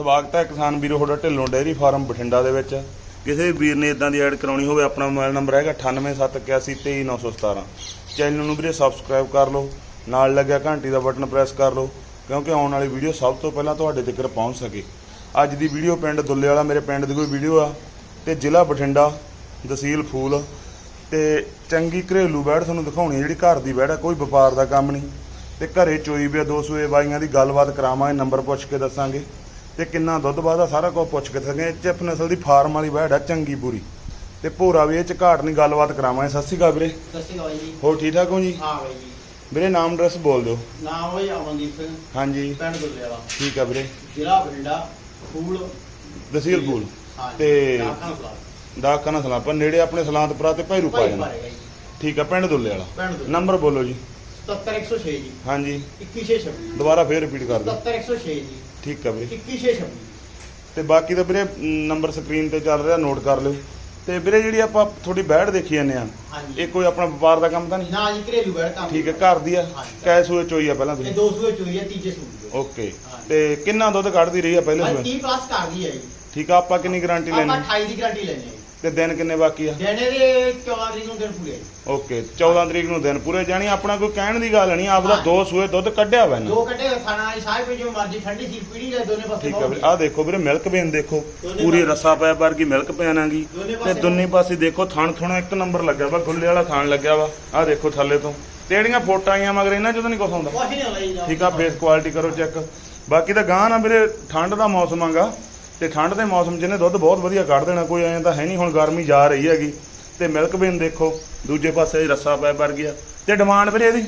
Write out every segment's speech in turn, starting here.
ਸਵਾਗਤ ਹੈ ਕਿਸਾਨ ਵੀਰੋ, ਤੁਹਾਡਾ ਢਿੱਲੋਂ ਡੇਅਰੀ ਫਾਰਮ ਬਠਿੰਡਾ ਦੇ ਵਿੱਚ। ਕਿਸੇ ਵੀ ਵੀਰ ਨੇ ਇਦਾਂ ਦੀ ਐਡ ਕਰਾਉਣੀ ਹੋਵੇ, ਆਪਣਾ ਮੋਬਾਈਲ ਨੰਬਰ ਹੈਗਾ 9871823917 ਚੈਨਲ ਨੂੰ ਵੀਰੇ ਸਬਸਕ੍ਰਾਈਬ ਕਰ ਲਓ, ਨਾਲ ਲੱਗਿਆ ਘੰਟੀ ਦਾ ਬਟਨ ਪ੍ਰੈਸ ਕਰ ਲਓ, ਕਿਉਂਕਿ ਆਉਣ ਵਾਲੀ ਵੀਡੀਓ ਸਭ ਤੋਂ ਪਹਿਲਾਂ ਤੁਹਾਡੇ ਤੱਕ ਪਹੁੰਚ ਸਕੇ। ਅੱਜ ਦੀ ਵੀਡੀਓ ਪਿੰਡ ਦੁੱਲੇ ਵਾਲਾ ਮੇਰੇ ਪਿੰਡ ਦੀ ਕੋਈ ਵੀਡੀਓ ਆ, ਤੇ ਜ਼ਿਲ੍ਹਾ ਬਠਿੰਡਾ, ਤਹਿਸੀਲ ਫੂਲ, ਤੇ ਚੰਗੀ ਘਰੇਲੂ ਬੈੜ ਤੁਹਾਨੂੰ ਦਿਖਾਉਣੀ ਜਿਹੜੀ ਘਰ ਦੀ ਬੈੜ ਹੈ, ਕੋਈ ਵਪਾਰ ਦਾ ਕੰਮ ਨਹੀਂ। ਤੇ ਘਰੇ ਚੋਈ ਵੀ ਆ, ਦੋ ਸੂਏ ਬਾਈਆਂ ਦੀ ਗੱਲਬਾਤ ਕਰਾਵਾਂਗੇ, ਨੰਬਰ ਪੁੱਛ ਕੇ ਦੱਸਾਂਗੇ। ਤੇ ਕਿੰਨਾ ਦੁੱਧ ਵਾਦਾ ਸਾਰਾ ਕੁਝ ਪੁੱਛ ਕੇ ਦੱਸਾਂਗੇ। ਚਿਪ ਨਸਲ ਦੀ ਫਾਰਮ ਵਾਲੀ ਬੈੜ ਆ ਚੰਗੀ ਪੂਰੀ ਤੇ ਭੋਰਾ ਵੀ ਇਹ ਚ ਘਾਟ ਨਹੀਂ ਗੱਲਬਾਤ ਕਰਾਵਾਂਗੇ। ਸਤਿ ਸ਼੍ਰੀ ਅਕਾਲ ਵੀਰੇ। ਸਤਿ ਸ਼੍ਰੀ ਅਕਾਲ ਜੀ। ਹੋਰ ਠੀਕ ਠਾਕ ਹੋ ਜੀ? ਹਾਂ ਬਾਈ ਜੀ। ਵੀਰੇ ਨਾਮ ਐਡਰੈਸ ਬੋਲ ਦਿਓ। ਨਾਮ ਹੈ ਅਮਨਦੀਪ ਸਿੰਘ। ਹਾਂਜੀ। ਪਿੰਡ ਵਾਲਾ ਠੀਕ ਆ ਵੀਰੇ। ਜ਼ਿਲ੍ਹਾ ਬਠਿੰਡਾ ਫੂਲ। ਤਹਿਸੀਲ ਫੂਲ। ਤੇ-। ਦਾਖਾਨਾ ਸਲਾਪਾ ਨੇੜੇ ਆਪਣੇ ਸਲਾਂਤਪੁਰਾ ਤੇ ਭੈਰੂ ਪਾ ਭਾਈ ਜਾਣਾ ਮਾਰੇਗਾ ਜੀ। ਠੀਕ ਆ ਪਿੰਡ ਦੁੱਲੇ ਵਾਲਾ ਨੰਬਰ ਬੋਲੋ ਜੀ। 77106 ਜੀ। ਹਾਂਜੀ। 21626 ਦੁਬਾਰਾ ਫੇਰ ਰਿਪੀਟ ਕਰ ਦਿਓ। 77106 ਜੀ। ਠੀਕ ਆ ਵੀਰੇ 21626 ਤੇ ਬਾਕੀ ਤਾਂ ਵੀਰੇ ਨੰਬਰ ਸਕਰੀਨ ਤੇ ਚੱਲ ਰਿਹਾ ਨੋਟ ਕਰ ਲਿਓ। ਤੇ ਵੀਰੇ ਜਿਹੜੀ ਆਪਾਂ ਥੋੜੀ ਬੈੜ ਦੇਖੀ ਜਾਂਦੇ ਆ ਹਾਂਜੀ। ਇਹ ਕੋਈ ਆਪਣਾ ਵਪਾਰ ਦਾ ਕੰਮ ਤਾਂ ਨਹੀਂ? ਨਾ ਜੀ ਘਰੇਲੂ ਬੈਠ ਕੰਮ। ਠੀਕ ਹੈ ਘਰ ਦੀ ਆ। ਹਾਂਜੀ। ਕੈ ਸੂਏ ਚੋਈ ਆ ਪਹਿਲਾਂ ਇਹ ਤੁਸੀਂ ਦੋ ਸੂਏ ਚੋਈ ਹੈ ਤੀਜੇ ਸੂਏ ਓਕੇ। ਹਾਂਜੀ। ਤੇ ਕਿੰਨਾ ਦੁੱਧ ਕੱਢਦੀ ਰਹੀ ਆ ਪਹਿਲੇ ਸੂਏ? 30 ਪਲੱਸ ਕਰ ਗਈ ਹੈ ਜੀ। ਠੀਕ ਆ ਆਪਾਂ ਕਿੰਨੀ ਗਾਰੰਟੀ ਆਪਾਂ ਲੈਣੀ 28 ਦੀ ਗਾਰੰਟੀ ਲੈਣੀ ਹੈ ਤੇ ਦਿਨ ਕਿੰਨੇ ਬਾਕੀ ਆ? ਦੇਣੇ ਦੇ 14 ਤਰੀਕ ਨੂੰ ਦਿਨ ਪੂਰੇ। ਓਕੇ 14 ਤਰੀਕ ਨੂੰ ਦਿਨ ਪੂਰੇ ਜਾਣੀ ਆਪਣਾ ਕੋਈ ਕਹਿਣ ਦੀ ਗੱਲ ਨਹੀਂ ਆਪਦਾ। ਦੋ ਸੂਏ ਦੁੱਧ ਕੱਢਿਆ ਵਾ ਇਹਨਾਂ। ਦੋ ਕੱਢੇ ਖਾਣਾ ਵਾਲੀ ਸਾਹਿਬ ਪੇ ਜੋ ਮਰਜ਼ੀ ਠੰਡੀ ਸੀ ਪੀੜੀ ਲੈ ਦੋਨੇ ਪਾਸੇ ਠੀਕ ਆ ਵੀਰੇ ਆਹ ਦੇਖੋ ਵੀਰੇ ਮਿਲਕ ਵੇਨ ਦੇਖੋ ਦੋਨੇ ਪੂਰੀ ਪਾਸੇ। ਰੱਸਾ ਪਿਆ ਵਰਗੀ ਮਿਲਕ ਪੈਣਾਗੀ ਦੋਨੇ ਤੇ ਪਾਸੇ। ਦੋਨੇ ਪਾਸੇ ਦੇਖੋ ਥਣ ਥੁਣਾ ਇੱਕ ਨੰਬਰ ਲੱਗਿਆ ਵਾ ਗੁੱਲੇ ਵਾਲਾ ਥਣ ਲੱਗਿਆ ਵਾ। ਆਹ ਦੇਖੋ ਥੱਲੇ ਤੋਂ। ਤੇ ਜਿਹੜੀਆਂ ਫੋਟਾਂ ਆਈਆਂ ਮਗਰ ਇਹਨਾਂ ਚੋਂ ਤਾਂ ਨਹੀਂ ਕੁਝ ਆਉਂਦਾ ਕੁਛ ਨਹੀਂ ਜੀ ਠੀਕ ਆ ਫੇਸ ਕੁਆਲਿਟੀ ਕਰੋ ਚੈੱਕ ਬਾਕੀ ਤਾਂ ਗਾਂ ਨਾ ਵੀਰੇ ਠੰਡ ਦਾ ਮੌਸਮ ਆਗਾ। ਤੇ ਠੰਡ ਦੇ ਮੌਸਮ 'ਚ ਇਹਨੇ ਦੁੱਧ ਬਹੁਤ ਵਧੀਆ ਕੱਢ ਦੇਣਾ ਕੋਈ ਐਂ ਤਾਂ ਹੈ ਨਹੀਂ ਹੁਣ ਗਰਮੀ ਜਾ ਰਹੀ ਹੈਗੀ। ਤੇ ਮਿਲਕ ਵੇਨ ਦੇਖੋ ਦੂਜੇ ਪਾਸੇ ਰੱਸਾ ਪੈ ਵਰ ਗਿਆ। ਤੇ ਡਿਮਾਂਡ ਵੀਰੇ ਇਹਦੀ?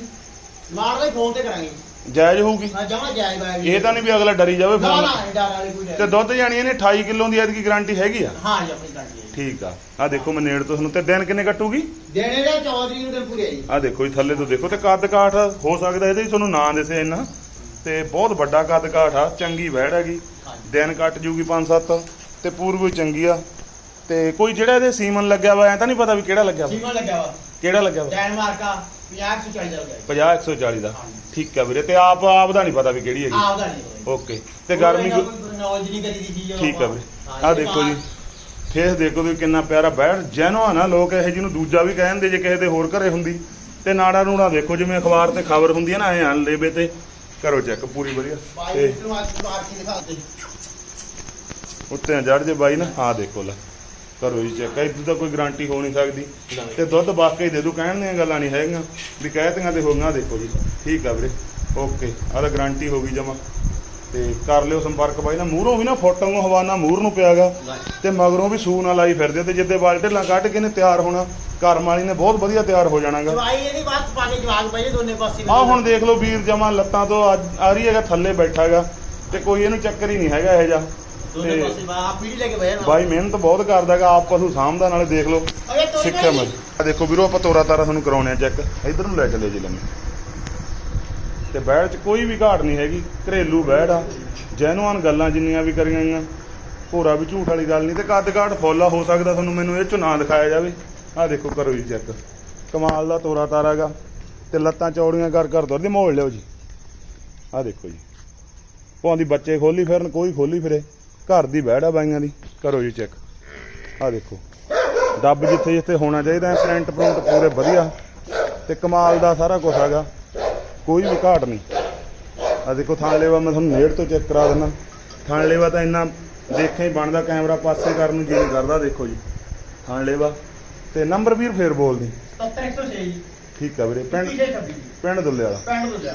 ਮਾਰ ਦੇ ਫੋਨ ਤੇ ਕਰਾਂਗੇ। ਜਾਇਜ਼ ਹੋਊਗੀ। ਨਾ ਜਮਾ ਜਾਇਜ਼ ਬਾਈ ਇਹ ਤਾਂ ਨਹੀਂ ਵੀ ਅਗਲਾ ਡਰੀ ਜਾਵੇ ਨਾ ਫੋਨ ਨਾ ਡਰ ਵਾਲੀ ਕੋਈ ਡਰ ਤੇ ਦੁੱਧ ਜਾਣੀ ਇਹਨੇ 28 ਕਿਲੋ ਦੀ ਐਤਕੀ ਗਾਰੰਟੀ ਹੈਗੀ ਆ? ਹਾਂ ਜੀ ਆਪਣੀ ਗਾਰੰਟੀ ਹੈ ਠੀਕ ਆ। ਆ ਦੇਖੋ ਮੈਂ ਨੇੜ ਤੋਂ ਤੁਹਾਨੂੰ ਤੇ ਦਿਨ ਕਿੰਨੇ ਕੱਟੂਗੀ? ਦੇਣੇ ਦੇ 14 ਤਰੀਕ ਨੂੰ ਦਿਨ ਪੂਰੇ ਹੈ ਜੀ। ਆ ਦੇਖੋ ਜੀ ਥੱਲੇ ਤੋਂ ਦੇਖੋ ਤੇ ਕੱਦ ਕਾਠ ਹੋ ਸਕਦਾ ਇਹਦੇ 'ਚ ਤੁਹਾਨੂੰ ਨਾਂ ਦਿਸੇ ਇੰਨਾ। ਤੇ ਬਹੁਤ ਵੱਡਾ ਕੱਦ ਕਾਠ ਆ ਚੰਗੀ ਵਹਿੜ ਹੈਗੀ। ਦਿਨ ਕੱਟ ਜੂਗੀ 5-7 ਤੇ ਪੂਰਵ ਚੰਗੀ ਆ। ਤੇ ਕੋਈ ਜਿਹੜਾ ਇਹਦੇ ਸੀਮਨ ਲੱਗਿਆ ਵਾ ਐ ਤਾਂ ਨਹੀਂ ਪਤਾ ਵੀ ਕਿਹੜਾ ਲੱਗਿਆ ਵਾ। ਸੀਮਾ ਲੱਗਿਆ ਵਾ। ਕਿਹੜਾ ਲੱਗਿਆ ਵਾ? ਡੈਨਮਾਰਕ ਆ 50 140 ਦਾ ਲੱਗਿਆ 50 140 ਦਾ। ਠੀਕ ਆ ਵੀਰੇ ਤੇ ਆਪ ਆਪ ਦਾ ਨਹੀਂ ਪਤਾ ਵੀ ਕਿਹੜੀ ਹੈਗੀ। ਆਪ ਦਾ ਨਹੀਂ ਓਕੇ ਤੇ ਗਰਮੀ ਨੌਲੇਜ ਨਹੀਂ ਕਰੀ ਦੀ ਚੀਜ਼ ਠੀਕ ਆ ਵੀਰੇ। ਆ ਦੇਖੋ ਜੀ। ਫੇਸ ਦੇਖੋ ਵੀ ਕਿੰਨਾ ਪਿਆਰਾ ਬੈਠ। ਜੈਨੋ ਆ ਨਾ ਲੋਕ ਇਹ ਜਿਹਨੂੰ ਦੂਜਾ ਵੀ ਕਹਿੰਦੇ ਜੇ ਕਿਸੇ ਦੇ ਹੋਰ ਘਰੇ ਹੁੰਦੀ। ਤੇ ਨਾੜਾ ਨੂੜਾ ਦੇਖੋ ਜਿਵੇਂ ਅਖਬਾਰ ਤੇ ਖਬਰ ਹੁੰਦੀ ਹੈ ਨਾ ਐ ਹਨ ਲੇਬੇ ਤੇ। ਕਰੋ ਚੈੱਕ ਪੂਰੀ ਵਧੀਆ। ਬਾਈ ਨੂੰ ਦੇ ਉੱਤੇ ਜੜ ਜੇ ਬਾਈ ਨਾ ਆ ਦੇਖੋ ਲੈ ਕਰੋ ਜੀ ਚੈੱਕ ਇਦੋਂ ਤਾਂ ਕੋਈ ਗਾਰੰਟੀ ਹੋ ਨਹੀਂ ਸਕਦੀ। ਤੇ ਦੁੱਧ ਵਾਕਈ ਦੇ ਦੂ ਕਹਿਣ ਦੀਆਂ ਗੱਲਾਂ ਨਹੀਂ ਹੈਗੀਆਂ। ਵੀ ਕਹਿਤੀਆਂ ਤੇ ਹੋ ਗਈਆਂ ਦੇਖੋ ਜੀ। ਠੀਕ ਆ ਵੀਰੇ ਓਕੇ ਆਹ ਗਾਰੰਟੀ ਹੋ ਗਈ ਜਮਾ। ਤੇ ਕਰ ਲਿਓ ਸੰਪਰਕ ਬਾਈ ਨਾ ਮੂਹਰੋਂ ਵੀ ਨਾ ਫੋਟੋ ਨੂੰ ਹਵਾਨਾ ਮੂਹਰ ਨੂੰ ਪਿਆਗਾ। ਤੇ ਮਗਰੋਂ ਵੀ ਸੂ ਨਾਲ ਲਾਈ ਫਿਰਦੇ ਤੇ ਜਿੱਦੇ ਬਾਲ ਢਿੱਲਾਂ ਕੱਢ ਕੇ ਨੇ ਤਿਆਰ ਹੋਣਾ ਘਰਮ ਵਾਲੀ ਨੇ ਬਹੁਤ ਵਧੀਆ ਤਿਆਰ ਹੋ ਜਾਣਾਗਾ। ਜਵਾਈ ਇਹਦੀ ਬਾਤ ਪਾ ਕੇ ਜਵਾਗ ਪਏ ਦੋਨੇ ਪਾਸੇ। ਆ ਹੁਣ ਦੇਖ ਲਓ ਵੀਰ ਜਮਾ ਲੱਤਾਂ ਤੋਂ ਆ ਰਹੀ ਹੈਗਾ ਥੱਲੇ ਬੈਠਾਗਾ। ਤੇ ਕੋਈ ਇਹਨੂੰ ਚੱਕਰ ਹੀ ਨਹੀਂ ਹੈਗਾ ਇਹ ਜਾ ਦੋਨੇ ਤੇ ਪਾਸੇ ਬਾ ਪੀੜੀ ਲੈ ਕੇ ਬਹਿ ਜਾਣਾ। ਬਾਈ ਮਿਹਨਤ ਬਹੁਤ ਕਰਦਾਗਾ ਆਪ ਪਸ਼ੂ ਸਾਂਭਦਾ ਨਾਲੇ ਦੇਖ ਲਓ ਤੋਰੀ ਸਿੱਖਿਆ। ਮੈਂ ਆ ਦੇਖੋ ਵੀਰੋ ਆਪਾਂ ਤੋਰਾ ਤਾਰਾ ਤੁਹਾਨੂੰ ਕਰਾਉਣੇ ਆ ਚੈੱਕ। ਇਧਰ ਨੂੰ ਲੈ ਚੱਲੇ ਜੀ ਲੰਮੇ। ਤੇ ਬੈੜ 'ਚ ਕੋਈ ਵੀ ਘਾਟ ਨਹੀਂ ਹੈਗੀ ਘਰੇਲੂ ਬੈੜ ਆ ਜੈਨੂਅਨ ਗੱਲਾਂ ਜਿੰਨੀਆਂ ਵੀ ਕਰੀਆਂ ਗਈਆਂ। ਭੋਰਾ ਵੀ ਝੂਠ ਵਾਲੀ ਗੱਲ ਨਹੀਂ ਤੇ ਕੱਦ ਕਾਠ ਫੋਲਾ ਹੋ ਸਕਦਾ ਤੁਹਾਨੂੰ ਮੈਨੂੰ ਇਹ 'ਚੋਂ ਨਾ ਦਿਖਾਇਆ ਜਾਵੇ। ਆ ਦੇਖੋ ਕਰੋ ਜੀ ਚੈੱਕ। ਕਮਾਲ ਦਾ ਤੋਰਾ ਤਾਰਾਗਾ ਤੇ ਲੱਤਾਂ ਚੌੜੀਆਂ ਕਰ ਕਰ ਦੁੱਧ ਮੋੜ ਲਿਓ ਜੀ। ਆ ਦੇਖੋ ਜੀ। ਭਾਂਦੀ ਬੱਚੇ ਖੋਲੀ ਫਿਰਨ ਕੋਈ ਖੋਲੀ ਫਿਰੇ। ਘਰ ਦੀ ਬੈੜ ਆ ਬਾਈਆਂ ਦੀ। ਕਰੋ ਜੀ ਚੈੱਕ ਆ ਦੇਖੋ। ਡੱਬ ਜਿੱਥੇ ਜਿੱਥੇ ਹੋਣਾ ਚਾਹੀਦਾ ਪ੍ਰਿੰਟ ਪ੍ਰਿੰਟ ਪੂਰੇ ਵਧੀਆ। ਤੇ ਕਮਾਲ ਦਾ ਸਾਰਾ ਕੁਝ ਹੈਗਾ। ਕੋਈ ਵੀ ਘਾਟ ਨਹੀਂ। ਆ ਦੇਖੋ ਥਾਣ ਲੇਵਾ ਮੈਂ ਤੁਹਾਨੂੰ ਨੇੜ ਤੋਂ ਚੈੱਕ ਕਰਾ ਦਿੰਦਾ। ਥਾਣ ਲੇਵਾ ਤਾਂ ਇੰਨਾ ਦੇਖਿਆ ਹੀ ਬਣਦਾ ਕੈਮਰਾ ਪਾਸੇ ਕਰਨ ਨੂੰ ਜੀ ਨਹੀਂ ਕਰਦਾ ਦੇਖੋ ਜੀ। ਥਾਣ ਲੇਵਾ। ਤੇ ਨੰਬਰ ਵੀਰ ਫੇਰ ਬੋਲਦੀ। 7106 ਜੀ। ਠੀਕ ਆ ਵੀਰੇ ਪਿੰਡ 26 ਪਿੰਡ ਦੁੱਲੇ ਵਾਲਾ। ਪਿੰਡ ਤੋਂ ਜਾ।